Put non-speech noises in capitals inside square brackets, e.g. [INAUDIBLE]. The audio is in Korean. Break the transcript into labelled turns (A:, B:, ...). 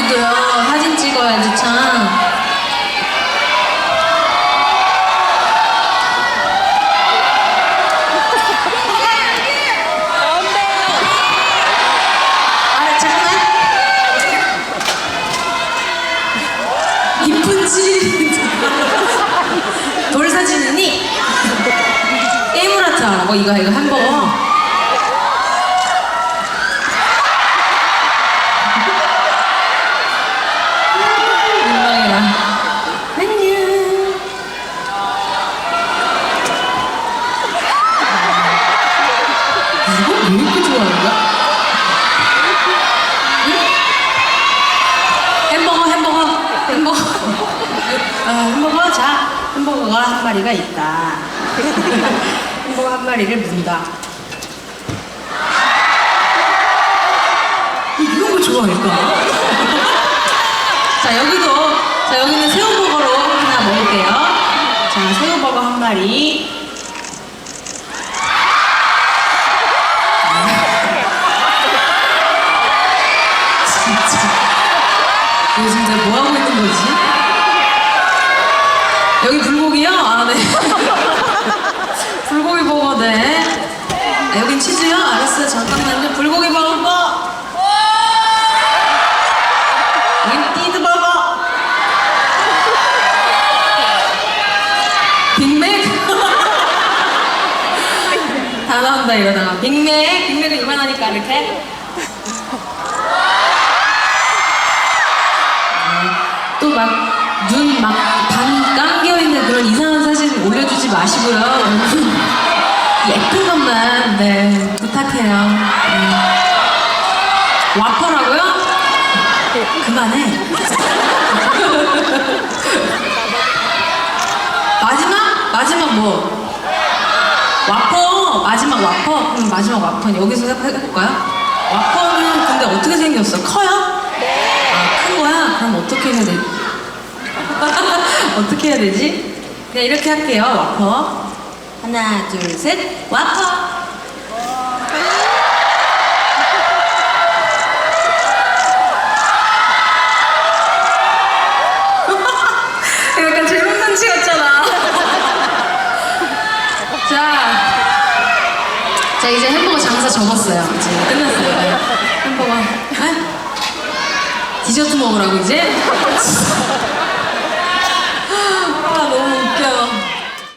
A: 여기도요. 사진 찍어야지 참. 아, 잠깐만. 이쁜지. 돌 사진이니? 게임을 하자. 뭐 이거 이거 햄버거. 왜 이렇게 좋아하는 거야? 응? 햄버거, 햄버거, 햄버거. 아, 햄버거, 자, 햄버거가 한 마리가 있다. 햄버거 한 마리를 문다. 이런 거 좋아할까? 자, 여기도, 자, 여기는 새우버거로 하나 먹을게요. 자, 새우버거 한 마리. 요즘 제가 뭐 하고 있는 거지? 여기 불고기요? 아, 네. [LAUGHS] 불고기 버거, 네. 아, 여긴 치즈요? 알았어요. 잠깐만요. 불고기 버거. 여긴 띠드 버거. 빅맥. [LAUGHS] 다 나온다, 이러다가. 빅맥. 빅맥은 이만하니까, 이렇게. 또 막 눈 막 반 감겨 있는 그런 이상한 사진 올려주지 마시고요. 예쁜 것만 네 부탁해요. 네. 와퍼라고요? 그만해. [LAUGHS] 마지막 마지막 뭐 와퍼 마지막 와퍼 그럼 마지막 와퍼는 여기서 해- 해볼까요? 와퍼는 근데 어떻게 생겼어? 해야 돼? [LAUGHS] 어떻게 해야 되지? 그냥 이렇게 할게요, 와퍼. 하나, 둘, 셋, 와퍼! [LAUGHS] 약간 재롱잔치 같잖아. [LAUGHS] 자, 자, 이제 햄버거 장사 접었어요. 이제 끝났어요. 네. 햄버거. 네? 디저트 먹으라고 이제?